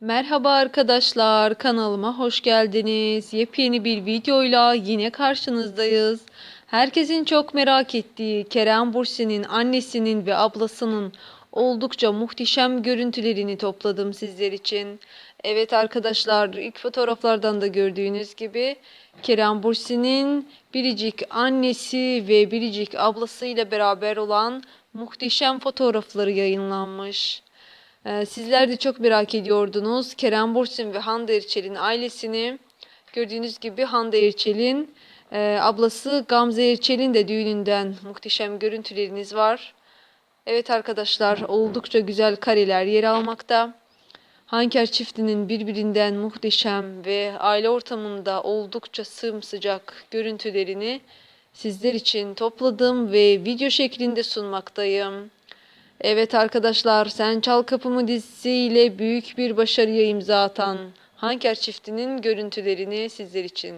Merhaba arkadaşlar, kanalıma hoş geldiniz. Yepyeni bir videoyla yine karşınızdayız. Herkesin çok merak ettiği Kerem Bürsin'in annesinin ve ablasının oldukça muhteşem görüntülerini topladım sizler için. Evet arkadaşlar, ilk fotoğraflardan da gördüğünüz gibi Kerem Bürsin'in biricik annesi ve biricik ablasıyla beraber olan muhteşem fotoğrafları yayınlanmış. Ee, sizler de çok merak ediyordunuz. Kerem Bürsin ve Hande Erçel'in ailesini. Gördüğünüz gibi Hande Erçel'in e, ablası Gamze Erçel'in de düğününden muhteşem görüntüleriniz var. Evet arkadaşlar oldukça güzel kareler yer almakta. Hanker çiftinin birbirinden muhteşem ve aile ortamında oldukça sımsıcak görüntülerini sizler için topladım ve video şeklinde sunmaktayım. Evet arkadaşlar, Sen Çal Kapımı dizisiyle büyük bir başarıya imza atan Hanker çiftinin görüntülerini sizler için